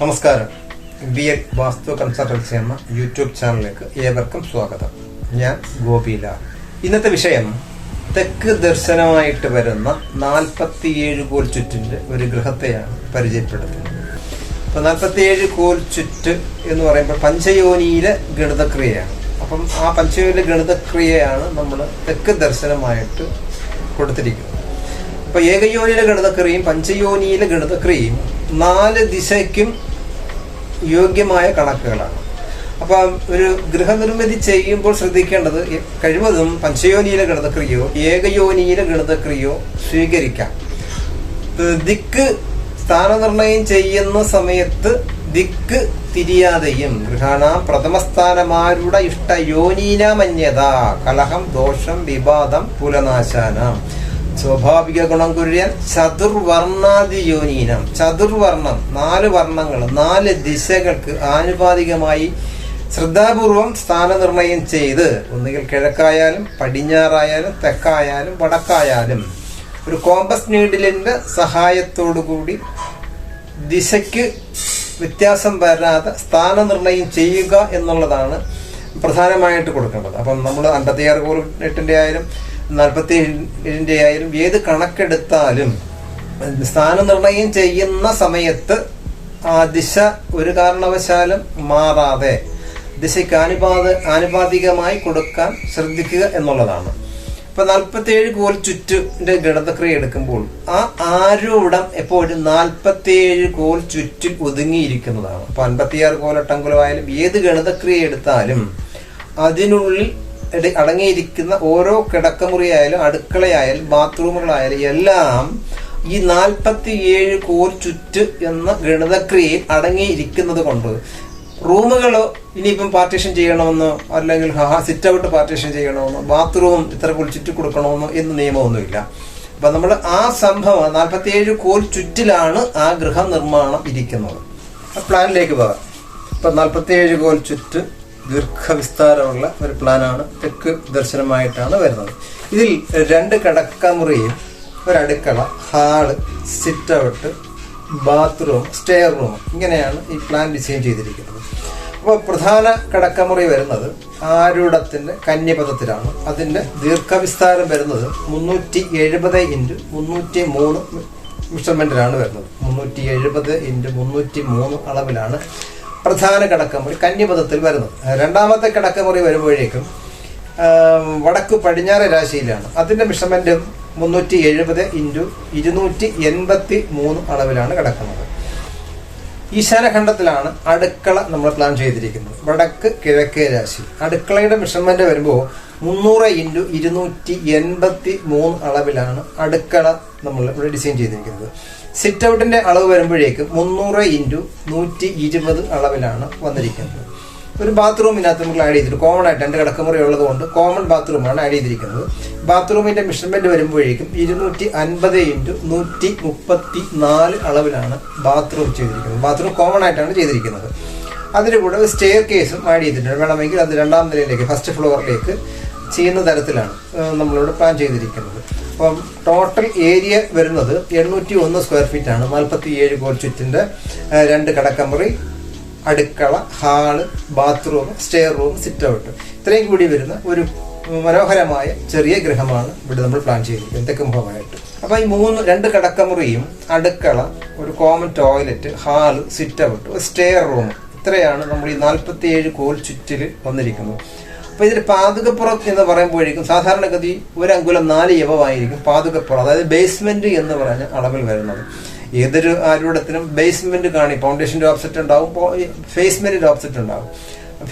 നമസ്കാരം. B A vastu consultancy എന്ന YouTube ചാനലിലേക്ക് ഏവർക്കും സ്വാഗതം. ഞാൻ ഗോപിലാൽ ഇന്നത്തെ വിഷയം തെക്ക് ദർശനമായിട്ട് വരുന്ന നാൽപ്പത്തിയേഴ് കോൽ ചുറ്റിന്റെ ഒരു ഗൃഹത്തെയാണ് പരിചയപ്പെടുത്തുന്നത് അപ്പൊ നാൽപ്പത്തിയേഴ് കോൽ ചുറ്റ് എന്ന് പറയുമ്പോൾ പഞ്ചയോനിയിലെ ഗണിതക്രിയയാണ്. അപ്പം ആ പഞ്ചയോനിയിലെ ഗണിതക്രിയയാണ് നമ്മൾ തെക്ക് ദർശനമായിട്ട് കൊടുത്തിരിക്കുന്നത്. അപ്പൊ ഏകയോനിയിലെ ഗണിതക്രിയയും പഞ്ചയോനിയിലെ ഗണിതക്രിയയും നാല് ദിശയ്ക്കും യോഗ്യമായ കണക്കുകളാണ്. അപ്പൊ ഒരു ഗൃഹനിർമ്മിതി ചെയ്യുമ്പോൾ ശ്രദ്ധിക്കേണ്ടത് കഴിവതും പഞ്ചയോനിയിലെ ഗണിതക്രിയോ ഏകയോനിയിലെ ഗണിതക്രിയോ സ്വീകരിക്കാം. ദിക്ക് സ്ഥാനനിർണയം ചെയ്യുന്ന സമയത്ത് ദിക്ക് തിരിയാതെയും ഗൃഹാണ പ്രഥമസ്ഥാനമാരുടെ ഇഷ്ട യോനീനാമന്യത കലഹം ദോഷം വിവാദം പുലനാശാനം. സ്വാഭാവിക ഗുണം കുര്യൻ ചതുർവർണാദി യോനീനം ചതുർവർണം നാല് വർണങ്ങൾ നാല് ദിശകൾക്ക് ആനുപാതികമായി ശ്രദ്ധാപൂർവം സ്ഥാനനിർണയം ചെയ്ത് ഒന്നുകിൽ കിഴക്കായാലും പടിഞ്ഞാറായാലും തെക്കായാലും വടക്കായാലും ഒരു കോമ്പസ് നീഡിലിന്റെ സഹായത്തോടു കൂടി ദിശയ്ക്ക് വ്യത്യാസം വരാതെ സ്ഥാനനിർണയം ചെയ്യുക എന്നുള്ളതാണ് പ്രധാനമായിട്ട് കൊടുക്കേണ്ടത്. അപ്പം നമ്മൾ അൻപത്തിയാറ് കോറിനെട്ടിന്റെ ആയാലും നാൽപ്പത്തി ഏഴിന്റെ ആയാലും ഏത് കണക്കെടുത്താലും സ്ഥാനനിർണയം ചെയ്യുന്ന സമയത്ത് ആ ദിശ ഒരു കാരണവശാലും മാറാതെ ദിശയ്ക്ക് ആനുപാത ആനുപാതികമായി കൊടുക്കാൻ ശ്രദ്ധിക്കുക എന്നുള്ളതാണ്. ഇപ്പൊ നാൽപ്പത്തിയേഴ് കോൽ ചുറ്റിന്റെ ഗണിതക്രിയ എടുക്കുമ്പോൾ ആ ആരൂഢം എപ്പോഴും നാൽപ്പത്തിയേഴ് കോൽ ചുറ്റിൽ ഒതുങ്ങിയിരിക്കുന്നതാണ്. അപ്പൊ അൻപത്തിയാറ് കോലട്ടങ്കുലമായാലും ഏത് ഗണിതക്രിയ എടുത്താലും അതിനുള്ളിൽ അടങ്ങിയിരിക്കുന്ന ഓരോ കിടക്കമുറിയായാലും അടുക്കളയായാലും ബാത്റൂമുകളായാലും എല്ലാം ഈ നാൽപ്പത്തി ഏഴ് കോൽ ചുറ്റ് എന്ന ഗണിതക്രിയയിൽ അടങ്ങിയിരിക്കുന്നത് കൊണ്ട് റൂമുകളോ ഇനിയിപ്പം പാർട്ടീഷൻ ചെയ്യണമെന്നോ അല്ലെങ്കിൽ സിറ്റ് ഔട്ട് പാർട്ടീഷൻ ചെയ്യണമെന്നോ ബാത്റൂം ഇത്ര കൂടി ചുറ്റി കൊടുക്കണമെന്നോ എന്ന് നിയമമൊന്നുമില്ല. അപ്പൊ നമ്മൾ ആ സംഭവം നാൽപ്പത്തിയേഴ് കോൽ ചുറ്റിലാണ് ആ ഗൃഹ നിർമ്മാണം ഇരിക്കുന്നത് പ്ലാനിലേക്ക് പോകാം. ഇപ്പൊ നാൽപ്പത്തിയേഴ് കോൽ ചുറ്റ് ദീർഘവിസ്താരമുള്ള ഒരു പ്ലാനാണ്. തെക്ക് ദർശനമായിട്ടാണ് വരുന്നത്. ഇതിൽ രണ്ട് കിടക്കമുറിയും ഒരു അടുക്കള hall sit out bathroom stair room ഇങ്ങനെയാണ് ഈ പ്ലാൻ ഡിസൈൻ ചെയ്തിരിക്കുന്നത്. അപ്പോൾ പ്രധാന കിടക്കമുറി വരുന്നത് ആരൂഢത്തിന്റെ കന്യപഥത്തിലാണ് അതിന്റെ ദീർഘവിസ്താരം വരുന്നത് മുന്നൂറ്റി എഴുപത് ഇന്റു മുന്നൂറ്റി മൂന്ന് മെഷർമെന്റിലാണ് വരുന്നത്. മുന്നൂറ്റി എഴുപത് ഇന്റു മുന്നൂറ്റി മൂന്ന് അളവിലാണ് പ്രധാന കിടക്കമുറി കന്യപഥത്തിൽ വരുന്നത്. രണ്ടാമത്തെ കിടക്കമുറി വരുമ്പോഴേക്കും വടക്ക് പടിഞ്ഞാറ് രാശിയിലാണ്. അതിന്റെ മിഷമെന്റ് മുന്നൂറ്റി എഴുപത് ഇന്റു ഇരുന്നൂറ്റി എൺപത്തി മൂന്ന് അളവിലാണ് കിടക്കുന്നത്. ഈശാനഖണ്ഡത്തിലാണ് അടുക്കള നമ്മൾ പ്ലാൻ ചെയ്തിരിക്കുന്നത്. വടക്ക് കിഴക്കേ രാശി. അടുക്കളയുടെ മിഷമെന്റ് വരുമ്പോൾ മുന്നൂറ് ഇന്റു ഇരുന്നൂറ്റി എൺപത്തി മൂന്ന് അളവിലാണ് അടുക്കള നമ്മൾ ഇവിടെ ഡിസൈൻ ചെയ്തിരിക്കുന്നത്. സിറ്റ് ഔട്ടിന്റെ അളവ് വരുമ്പോഴേക്ക് മുന്നൂറ് ഇന്റു നൂറ്റി ഇരുപത് അളവിലാണ് വന്നിരിക്കുന്നത്. ഒരു ബാത്റൂമിനകത്ത് നമ്മൾ ആഡ് ചെയ്തിട്ട് കോമൺ ആയിട്ട് രണ്ട് കിടക്കമുറി ഉള്ളത് കൊണ്ട് കോമൺ ബാത്റൂമാണ് ആഡ് ചെയ്തിരിക്കുന്നത്. ബാത്റൂമിന്റെ മെഷർമെന്റ് വരുമ്പോഴേക്കും ഇരുന്നൂറ്റി അൻപത് ഇന്റു നൂറ്റി മുപ്പത്തി നാല് അളവിലാണ് ബാത്റൂം ചെയ്തിരിക്കുന്നത്. ബാത്റൂം കോമൺ ആയിട്ടാണ് ചെയ്തിരിക്കുന്നത്. അതിന്റെ കൂടെ സ്റ്റെയർ കേസും ആഡ് ചെയ്തിട്ടുണ്ട്. വേണമെങ്കിൽ അത് രണ്ടാം നിലയിലേക്ക് ഫസ്റ്റ് ഫ്ലോറിലേക്ക് ചെയ്യുന്ന തരത്തിലാണ് നമ്മളിവിടെ പ്ലാൻ ചെയ്തിരിക്കുന്നത്. അപ്പം ടോട്ടൽ ഏരിയ വരുന്നത് എണ്ണൂറ്റി ഒന്ന് സ്ക്വയർ ഫീറ്റ് ആണ്. നാൽപ്പത്തി ഏഴ് കോൽ ചുറ്റിന്റെ രണ്ട് കിടക്കമുറി അടുക്കള hall bathroom stair room sit out ഇത്രയും കൂടി വരുന്ന ഒരു മനോഹരമായ ചെറിയ ഗൃഹമാണ് ഇവിടെ നമ്മൾ പ്ലാൻ ചെയ്തിരിക്കുന്നത്. തെക്കുംഭമായിട്ട് അപ്പോൾ ഈ മൂന്ന് രണ്ട് കടക്കമുറിയും അടുക്കള ഒരു common toilet hall sit out stair room ഇത്രയാണ് നമ്മൾ ഈ നാൽപ്പത്തി ഏഴ് കോൽ ചുറ്റിൽ വന്നിരിക്കുന്നത്. അപ്പൊ ഇതിൽ പാതുകപ്പുറം എന്ന് പറയുമ്പോഴേക്കും സാധാരണഗതി ഒരു അങ്കുലം നാല് യവമായിരിക്കും പാതുകപ്പുറം അതായത് ബേസ്മെന്റ് എന്ന് പറഞ്ഞ അളവിൽ വരുന്നത്. ഏതൊരു ആരൂഢത്തിനും ബേസ്മെന്റ് കാണി ഫൗണ്ടേഷന്റെ ഓപ്സെറ്റ് ഉണ്ടാവും ഫേസ്മെന്റിന്റെ ഓപ്സെറ്റ് ഉണ്ടാവും.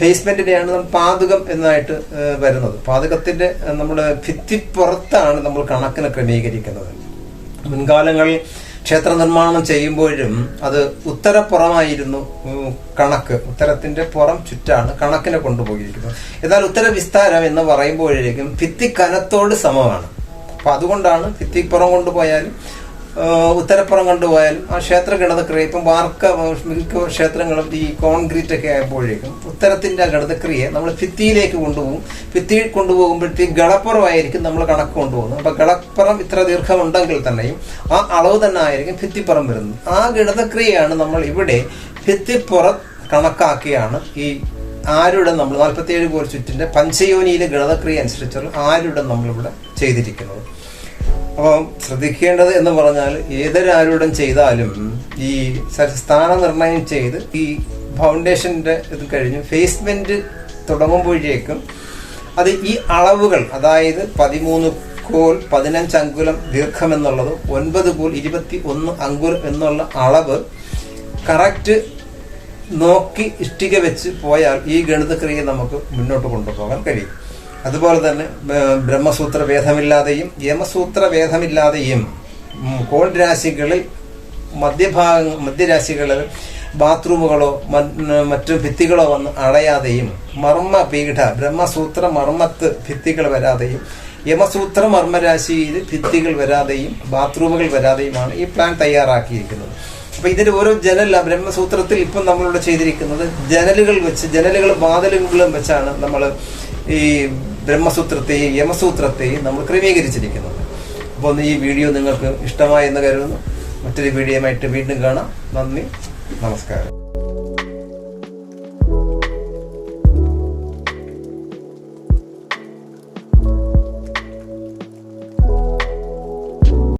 ഫേസ്മെന്റിനെയാണ് നമ്മൾ പാതുകം എന്നായിട്ട് വരുന്നത്. പാതുകത്തിന്റെ നമ്മുടെ ഭിത്തിപ്പുറത്താണ് നമ്മൾ കണക്കിന് ക്രമീകരിക്കുന്നത്. മുൻകാലങ്ങളിൽ ക്ഷേത്ര നിർമ്മാണം ചെയ്യുമ്പോഴും അത് ഉത്തരപ്പുറമായിരുന്നു കണക്ക്. ഉത്തരത്തിന്റെ പുറം ചുറ്റാണ് കണക്കിനെ കൊണ്ടുപോയിരിക്കുന്നത്. എന്നാൽ ഉത്തര വിസ്താരം എന്ന് പറയുമ്പോഴേക്കും ഭിത്തി കനത്തോട് സമമാണ്. അപ്പൊ അതുകൊണ്ടാണ് ഭിത്തിപ്പുറം കൊണ്ടുപോയാലും ഉത്തരപ്പുറം കൊണ്ടുപോയാലും ആ ക്ഷേത്ര ഗണിതക്രിയ ഇപ്പം വാർക്ക മിക്ക ക്ഷേത്രങ്ങളും ഈ കോൺക്രീറ്റ് ഒക്കെ ആയപ്പോഴേക്കും ഉത്തരത്തിന്റെ ആ ഗണിതക്രിയയെ നമ്മൾ ഭിത്തിയിലേക്ക് കൊണ്ടുപോകും. ഭിത്തിയിൽ കൊണ്ടുപോകുമ്പോഴത്തേക്ക് ഗളപ്പുറമായിരിക്കും നമ്മൾ കണക്ക് കൊണ്ടുപോകുന്നത്. അപ്പോൾ ഗളപ്പുറം ഇത്ര ദീർഘമുണ്ടെങ്കിൽ തന്നെയും ആ അളവ് തന്നെ ആയിരിക്കും ഭിത്തിപ്പുറം വരുന്നത്. ആ ഗണിതക്രിയയാണ് നമ്മൾ ഇവിടെ ഭിത്തിപ്പുറം കണക്കാക്കിയാണ് ഈ ആരുടെ നമ്മൾ നാൽപ്പത്തിയേഴ് കോൽ ചുറ്റിന്റെ പഞ്ചയോനിയിലെ ഗണതക്രിയ അനുസരിച്ചുള്ള ആരുടെ നമ്മളിവിടെ ചെയ്തിരിക്കുന്നത്. അപ്പം ശ്രദ്ധിക്കേണ്ടത് എന്ന് പറഞ്ഞാൽ ഏതൊരാരോടും ചെയ്താലും ഈ സ്ഥാന സ്ഥാനനിർണയം ചെയ്ത് ഈ ഫൗണ്ടേഷന്റെ ഇത് കഴിഞ്ഞ് ഫേസ്മെന്റ് തുടങ്ങുമ്പോഴേക്കും അത് ഈ അളവുകൾ അതായത് പതിമൂന്ന് കോൽ പതിനഞ്ച് അങ്കുലം ദീർഘം എന്നുള്ളത് ഒൻപത് കോൽ ഇരുപത്തി ഒന്ന് അങ്കുലം എന്നുള്ള അളവ് കറക്റ്റ് നോക്കി ഇഷ്ടിക വെച്ച് പോയാൽ ഈ ഗണിതക്രിയ നമുക്ക് മുന്നോട്ട് കൊണ്ടുപോകാൻ കഴിയും. അതുപോലെ തന്നെ ബ്രഹ്മസൂത്ര വേദമില്ലാതെയും യമസൂത്ര വേദമില്ലാതെയും കോൾ രാശികളിൽ മധ്യഭാഗ മധ്യരാശികളിൽ ബാത്റൂമുകളോ മറ്റു ഭിത്തികളോ വന്ന് അടയാതെയും മർമ്മ പീഠ ബ്രഹ്മസൂത്ര മർമ്മത്ത് ഭിത്തികൾ വരാതെയും യമസൂത്ര മർമ്മരാശിയിൽ ഭിത്തികൾ വരാതെയും ബാത്റൂമുകൾ വരാതെയുമാണ് ഈ പ്ലാൻ തയ്യാറാക്കിയിരിക്കുന്നത്. അപ്പൊ ഇതിന്റെ ഓരോ ജനല ബ്രഹ്മസൂത്രത്തിൽ ഇപ്പം നമ്മളിവിടെ ചെയ്തിരിക്കുന്നത് ജനലുകൾ വെച്ച് ജനലുകൾ വാതിലുകളും വെച്ചാണ് നമ്മൾ ഈ ബ്രഹ്മസൂത്രത്തെയും യമസൂത്രത്തെയും നമ്മൾ ക്രമീകരിച്ചിരിക്കുന്നത് അപ്പോൾ ഈ വീഡിയോ നിങ്ങൾക്ക് ഇഷ്ടമായി എന്ന് കരുതുന്നു. മറ്റൊരു വീഡിയോയുമായിട്ട് വീണ്ടും കാണാം. നന്ദി. നമസ്കാരം.